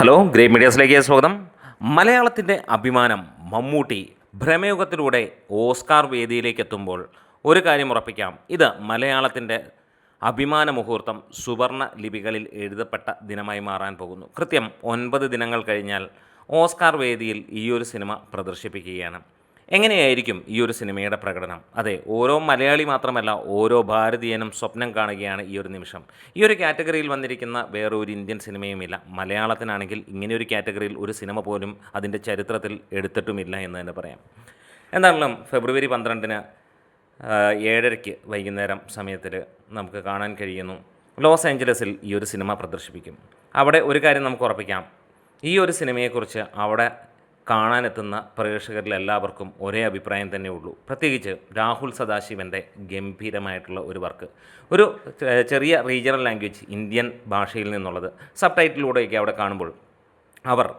Hello grey മീഡിയാസിലേക്ക് സ്വാഗതം. മലയാളത്തിന്റെ അഭിമാനം മമ്മൂട്ടി ഭ്രമയുഗത്തിലൂടെ ഓസ്കാർ വേദിയിലേക്ക് എത്തുമ്പോൾ ഒരു കാര്യം ഉറപ്പിക്കാം. ഇത് മലയാളത്തിന്റെ അഭിമാന മുഹൂർത്തം സുവർണ ലിപികളിൽ എഴുതപ്പെട്ട ദിനമായി മാറാൻ പോകുന്നു. കൃത്യം ഒൻപത് ദിനങ്ങൾ കഴിഞ്ഞാൽ ഓസ്കാർ വേദിയിൽ ഈയൊരു സിനിമ പ്രദർശിപ്പിക്കുകയാണ്. എങ്ങനെയായിരിക്കും ഈ ഒരു സിനിമയുടെ പ്രകടനം? അതെ ഓരോ മലയാളി മാത്രമല്ല ഓരോ ഭാരതീയനും സ്വപ്നം കാണുകയാണ് ഈ ഒരു നിമിഷം. ഈ ഒരു കാറ്റഗറിയിൽ വന്നിരിക്കുന്ന വേറെ ഒരു ഇന്ത്യൻ സിനിമയുമില്ല. മലയാളത്തിനാണെങ്കിൽ ഇങ്ങനെ ഒരു കാറ്റഗറിയിൽ ഒരു സിനിമ പോലും അതിന്റെ ചരിത്രത്തിൽ എടുത്തിട്ടുമില്ല എന്ന് തന്നെ പറയാം. എന്താണെങ്കിലും ഫെബ്രുവരി പന്ത്രണ്ടിന് ഏഴരയ്ക്ക് വൈകുന്നേരം സമയത്തിൽ നമുക്ക് കാണാൻ കഴിയുന്നു. ലോസ് ഏഞ്ചലസിൽ ഈ ഒരു സിനിമ പ്രദർശിപ്പിക്കും. അവിടെ ഒരു കാര്യം നമുക്ക് ഉറപ്പിക്കാം. ഈ ഒരു സിനിമയെക്കുറിച്ച് അവിടെ കാണാനെത്തുന്ന പ്രേക്ഷകരിൽ എല്ലാവർക്കും ഒരേ അഭിപ്രായം തന്നെ ഉള്ളൂ. പ്രത്യേകിച്ച് രാഹുൽ സദാശിവന്റെ ഗംഭീരമായിട്ടുള്ള ഒരു വർക്ക്. ഒരു ചെറിയ റീജിയണൽ ലാംഗ്വേജ് ഇന്ത്യൻ ഭാഷയിൽ നിന്നുള്ളത്. സബ് ടൈറ്റിലൂടെയൊക്കെ അവിടെ കാണുമ്പോൾ അവർ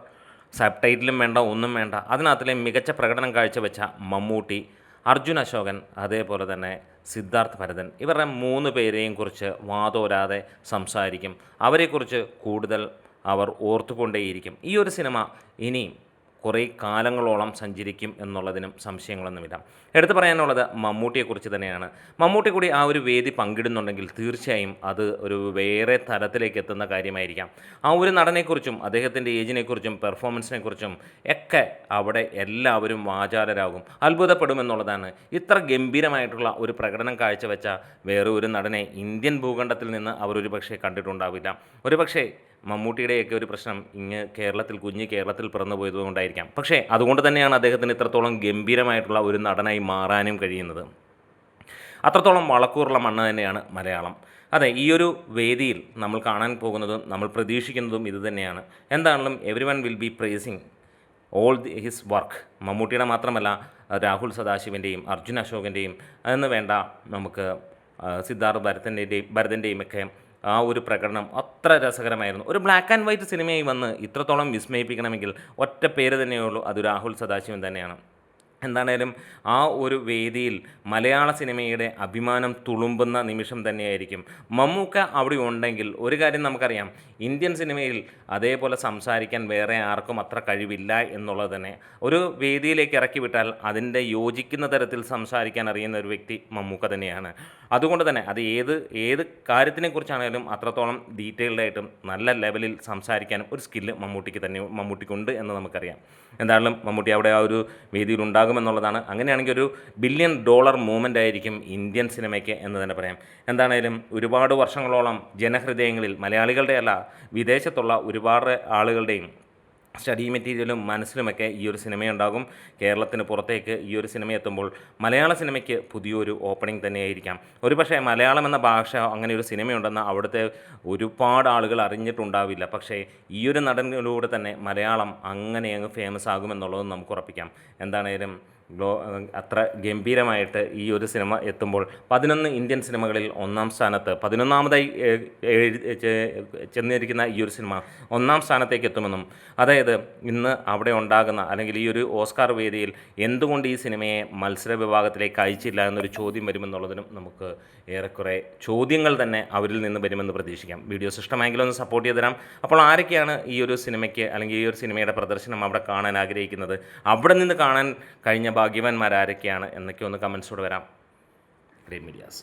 സബ് ടൈറ്റിലും വേണ്ട ഒന്നും വേണ്ട അതിനകത്തിലെ മികച്ച പ്രകടനം കാഴ്ചവെച്ച മമ്മൂട്ടി അർജുൻ അശോകൻ അതേപോലെ തന്നെ സിദ്ധാർത്ഥ് ഭരതൻ ഇവരുടെ മൂന്ന് പേരെയും കുറിച്ച് വാതോരാതെ സംസാരിക്കും. അവരെക്കുറിച്ച് കൂടുതൽ അവർ ഓർത്തുകൊണ്ടേയിരിക്കും. ഈ ഒരു സിനിമ ഇനിയും കുറേ കാലങ്ങളോളം സഞ്ചരിക്കും എന്നുള്ളതിനും സംശയങ്ങളൊന്നുമില്ല എടുത്തു പറയാനുള്ളത് മമ്മൂട്ടിയെക്കുറിച്ച് തന്നെയാണ്. മമ്മൂട്ടി കൂടി ആ ഒരു വേദി പങ്കിടുന്നുണ്ടെങ്കിൽ തീർച്ചയായും അത് ഒരു വേറെ തലത്തിലേക്ക് എത്തുന്ന കാര്യമായിരിക്കാം. ആ ഒരു നടനെക്കുറിച്ചും അദ്ദേഹത്തിന്റെ ഏജിനെക്കുറിച്ചും പെർഫോമൻസിനെക്കുറിച്ചും ഒക്കെ അവിടെ എല്ലാവരും വാചാലരാകും. അത്ഭുതപ്പെടുമെന്നുള്ളതാണ് ഇത്ര ഗംഭീരമായിട്ടുള്ള ഒരു പ്രകടനം കാഴ്ചവെച്ച വേറെ ഒരു നടനെ ഇന്ത്യൻ ഭൂഖണ്ഡത്തിൽ നിന്ന് അവരൊരു പക്ഷേ കണ്ടിട്ടുണ്ടാവില്ല. ഒരു പക്ഷേ മമ്മൂട്ടിയുടെയൊക്കെ ഒരു പ്രശ്നം ഇങ്ങ് കേരളത്തിൽ കുഞ്ഞ് കേരളത്തിൽ പിറന്നു പോയതുകൊണ്ടായിരിക്കാം പക്ഷേ അതുകൊണ്ട് തന്നെയാണ് അദ്ദേഹത്തിന് ഇത്രത്തോളം ഗംഭീരമായിട്ടുള്ള ഒരു നടനായി മാറാനും കഴിയുന്നത്. അത്രത്തോളം വളക്കൂറുള്ള മണ്ണ് തന്നെയാണ് മലയാളം. അതെ ഈ ഒരു വേദിയിൽ നമ്മൾ കാണാൻ പോകുന്നതും നമ്മൾ പ്രതീക്ഷിക്കുന്നതും ഇത് തന്നെയാണ്. എന്താണെങ്കിലും everyone will be praising all the his work മമ്മൂട്ടിയുടെ മാത്രമല്ല രാഹുൽ സദാശിവന്റെയും അർജുൻ അശോകന്റെയും എന്ന് വേണ്ട നമുക്ക് സിദ്ധാർത്ഥ് ഭരതന്റെയും ഭരതന്റെയും ഒക്കെ ആ ഒരു പ്രകടനം അത്ര രസകരമായിരുന്നു. ഒരു ബ്ലാക്ക് ആൻഡ് വൈറ്റ് സിനിമയായി വന്ന് ഇത്രത്തോളം വിസ്മയിപ്പിക്കണമെങ്കിൽ ഒറ്റ പേര് തന്നെയുള്ളൂ അത് രാഹുൽ സദാശിവൻ തന്നെയാണ്. എന്താണേലും ആ ഒരു വേദിയിൽ മലയാള സിനിമയുടെ അഭിമാനം തുളുമ്പുന്ന നിമിഷം തന്നെയായിരിക്കും. മമ്മൂക്ക അവിടെ ഉണ്ടെങ്കിൽ ഒരു കാര്യം നമുക്കറിയാം. ഇന്ത്യൻ സിനിമയിൽ അതേപോലെ സംസാരിക്കാൻ വേറെ ആർക്കും അത്ര കഴിവില്ല എന്നുള്ളത് തന്നെ. ഒരു വേദിയിലേക്ക് ഇറക്കി വിട്ടാൽ അതിന്റെ യോജിക്കുന്ന തരത്തിൽ സംസാരിക്കാൻ അറിയുന്ന ഒരു വ്യക്തി മമ്മൂക്ക തന്നെയാണ്. അതുകൊണ്ട് തന്നെ അത് ഏത് ഏത് കാര്യത്തിനെക്കുറിച്ചാണെങ്കിലും അത്രത്തോളം ഡീറ്റെയിൽഡ് ആയിട്ടും നല്ല ലെവലിൽ സംസാരിക്കാനും ഒരു സ്കില്ല് മമ്മൂട്ടിക്ക് തന്നെ മമ്മൂട്ടിക്കുണ്ട് എന്ന് നമുക്കറിയാം. എന്തായാലും മമ്മൂട്ടി അവിടെ ആ ഒരു വേദിയിൽ ഉണ്ടാകുമെന്നുള്ളതാണ് അങ്ങനെയാണെങ്കിൽ ഒരു ബില്യൺ ഡോളർ മൂവ്മെന്റ് ആയിരിക്കും ഇന്ത്യൻ സിനിമയ്ക്ക് എന്ന് തന്നെ പറയാം. എന്താണേലും ഒരുപാട് വർഷങ്ങളോളം ജനഹൃദയങ്ങളിൽ മലയാളികളുടെ അല്ല വിദേശത്തുള്ള ഒരുപാട് ആളുകളുടെയും സ്റ്റഡി മെറ്റീരിയലും മനസ്സിലുമൊക്കെ ഈ ഒരു സിനിമയുണ്ടാകും. കേരളത്തിന് പുറത്തേക്ക് ഈ ഒരു സിനിമ എത്തുമ്പോൾ മലയാള സിനിമയ്ക്ക് പുതിയൊരു ഓപ്പണിംഗ് തന്നെയായിരിക്കാം. ഒരുപക്ഷെ മലയാളം എന്ന ഭാഷ അങ്ങനെ ഒരു സിനിമയുണ്ടെന്ന് അവിടുത്തെ ഒരുപാട് ആളുകൾ അറിഞ്ഞിട്ടുണ്ടാവില്ല. പക്ഷേ ഈ ഒരു നടനിലൂടെ തന്നെ മലയാളം അങ്ങനെ അങ്ങ് ഫേമസ് ആകുമെന്നുള്ളത് നമുക്ക് ഉറപ്പിക്കാം. എന്താണേലും അത്ര ഗംഭീരമായിട്ട് ഈ ഒരു സിനിമ എത്തുമ്പോൾ പതിനൊന്ന് ഇന്ത്യൻ സിനിമകളിൽ ഒന്നാം സ്ഥാനത്ത് പതിനൊന്നാമതായി ചെന്നിരിക്കുന്ന ഈ ഒരു സിനിമ ഒന്നാം സ്ഥാനത്തേക്ക് എത്തുമെന്നും അതായത് ഇന്ന് അവിടെ ഉണ്ടാകുന്ന അല്ലെങ്കിൽ ഈ ഒരു ഓസ്കാർ വേദിയിൽ എന്തുകൊണ്ട് ഈ സിനിമയെ മത്സര വിഭാഗത്തിലേക്ക് അയച്ചില്ല എന്നൊരു ചോദ്യം വരുമെന്നുള്ളതിനും നമുക്ക് ഏറെക്കുറെ ചോദ്യങ്ങൾ തന്നെ അവരിൽ നിന്ന് വരുമെന്ന് പ്രതീക്ഷിക്കാം. വീഡിയോ ഇഷ്ടമായെങ്കിൽ ഒന്ന് സപ്പോർട്ട് ചെയ്ത് തരാം. അപ്പോൾ ആരൊക്കെയാണ് ഈ ഒരു സിനിമയ്ക്ക് അല്ലെങ്കിൽ ഈ ഒരു സിനിമയുടെ പ്രദർശനം അവിടെ കാണാൻ ആഗ്രഹിക്കുന്നത്? അവിടെ നിന്ന് കാണാൻ കഴിഞ്ഞ ഭാഗ്യവാന്മാർ ആരൊക്കെയാണ് എന്നൊക്കെ ഒന്ന് കമൻസോട് വരാം. Great medias